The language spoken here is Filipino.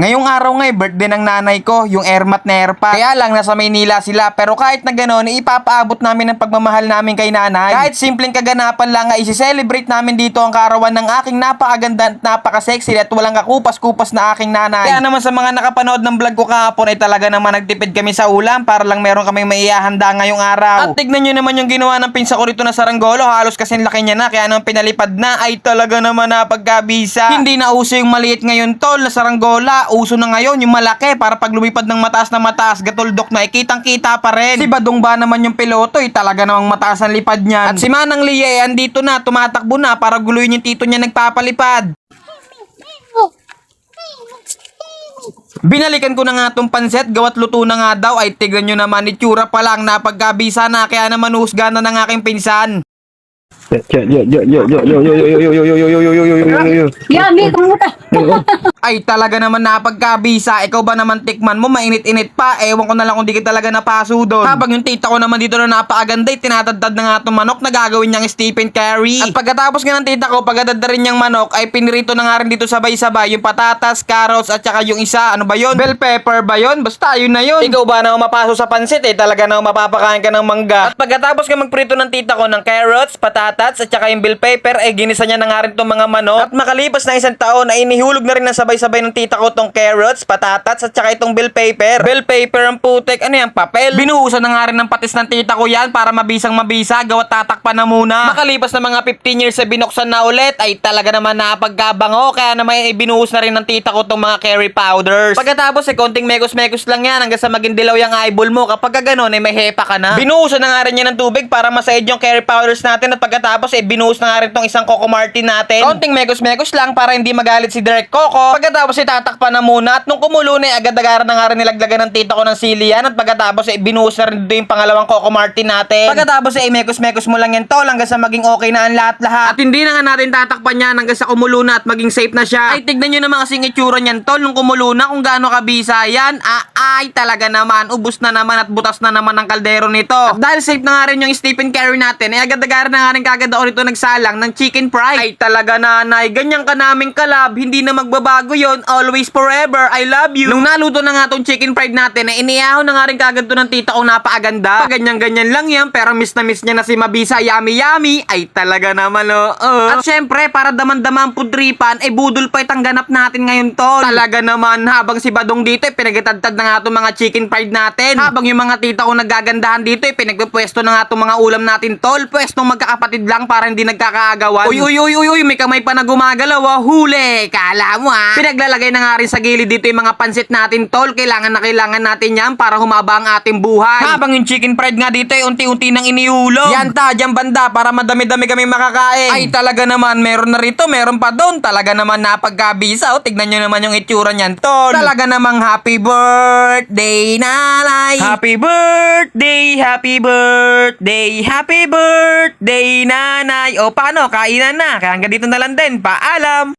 Ngayong araw nga eh, birthday ng nanay ko, yung Ermat na Erpa. Kaya lang, nasa Maynila sila. Pero kahit na gano'n, ipapaabot namin ang pagmamahal namin kay nanay. Kahit simpleng kaganapan lang nga, isi-celebrate namin dito ang karawan ng aking napakaganda at napaka-sexy at walang kakupas-kupas na aking nanay. Kaya naman sa mga nakapanood ng vlog ko kahapon ay talaga naman nagtipid kami sa ulam para lang meron kami maihahanda ngayong araw. At tignan nyo naman yung ginawa ng pinsa ko rito na saranggolo. Halos kasi laki niya na, kaya nang pinalipad na ay talaga naman napagkabisa. Hindi na uso yung maliit ngayon tol na saranggola. Uso na ngayon yung malaki para pag lumipad ng mataas na mataas, gatuldok na, ikitang kita pa rin. Si Badong ba naman yung piloto, eh, talaga namang mataas ang lipad niyan. At si Manang Lia, eh, andito na, tumatakbo na para guluyin yung tito niya nagpapalipad. Binalikan ko na nga tong panset, gawat luto na nga daw, ay tignan nyo naman, itsura pa lang, napagkabisa na, kaya naman husga na ng aking pinsan. Yami, kamuta. Ay talaga naman napagkabisa, ikaw ba naman tikman mo, mainit-init pa, ewan ko na lang kung di ka talaga napaso doon. Habang yung tita ko naman dito na napakaganda, eh, tinatadtad na nga itong manok na gagawin niyang Stephen Curry. At pagkatapos nga ng tita ko, pagkatadad rin niyang manok, ay pinirito na nga rin dito sabay-sabay yung patatas, carrots, at saka yung isa, ano ba yon? Bell pepper ba yon? Basta yun na yun. Ikaw ba na mapaso sa pansit eh, talaga na mapapakain ka ng mangga. At pagkatapos nga magprito ng tita ko ng carrots, patatas, at saka yung bell pepper, eh ginisa niya na nga rin itong mga manok. At makalipas na isang taon, ay inihulog na rin ng sabay-sabay ng tita ko tong carrots, patatas, at saka itong bell pepper. Bell pepper ang putek, ano yan, papel? Binuhusan na nga rin ng patis ng tita ko yan para mabisang mabisa, gawat tatakpan na muna. Makalipas na mga 15 years sa binuksan na ulit, ay talaga naman napagkabango, kaya naman ay binuhos na rin ng tita ko tong mga curry powders. Pagkatapos, eh, konting mekos-mekos lang yan hanggang sa maging dilaw yung eyeball mo. Kapag ka ganun, eh, may hepa ka na. Binuhusan na nga rin yan ng tubig para masaid yung curry powders natin at pagkatapos, eh, binuhos na nga rin tong isang Coco Martin natin. Konting mekos-mekos lang para hindi magalit si Direk Coco. Pagkatapos, eh, tatakpan na muna at nung kumulo na, eh, agad-agaran na nga rin nilaglagan ng tita ko ng sili yan at pagkatapos, eh, binuhos na rin dito yung pangalawang Coco Martin natin. Pagkatapos, eh, mekos-mekos mo lang yan tol hanggang sa maging okay na ang lahat-lahat. At hindi na nga natin tatakpan yan hanggang sa kumulo na at maging safe na siya. Ay, tignan nyo naman kasing itsura niyan tol nung kumulo na kung gaano kabisa yan. Ah, ay, talaga naman. Ubus na naman at butas na naman ang kaldero nito. At dahil safe na nga rin yung Stephen Curry natin, eh agad-agaran na nga rin kagad ako nito nagsalang ng chicken fry. Ay, talaga nanay. Ganyan ka naming kalab. Hindi na magbabago yon Always forever. I love you. Nung naluto na nga tong chicken fried natin, eh iniyahaw na nga rin kagad to ng tita ko napakaganda. Pag ganyan-ganyan lang yan, pero miss na miss niya na si Mabisa Yummy Yummy. Ay, talaga naman oh. oh. At syempre, para daman-dama ang pudripan, eh budol pa itang ganap natin ngayon tol. Talaga naman, habang si Badong dito, eh pinagtatad na nga itong mga chicken fried natin. Habang yung mga tita ko nagagandahan dito, eh pinagpupwesto na nga itong mga ulam natin tol. Pwestong magkakapatid lang para hindi nagkakaagawan. Uy, uy, uy, uy, uy, may kamay pa na gumagalaw ah. Huli, kala mo ah. Pinaglalagay na nga rin sa gilid dito yung mga pansit natin tol. Kailangan na kailangan natin yan para humaba ang ating buhay. Habang yung chicken fried nga dito, eh unti-unti nang iniulog. Yan ta, dyan banda, para madami-dami kami makakain. Ay, talaga naman, meron na rito, meron pa doon. Talaga naman napagkabisa. O, tignan nyo naman yung itsura niyan, tol. Talaga namang happy birthday, nanay. Happy birthday, happy birthday, happy birthday, nanay. O, paano? Kainan na. Kaya hanggang dito na lang din. Paalam.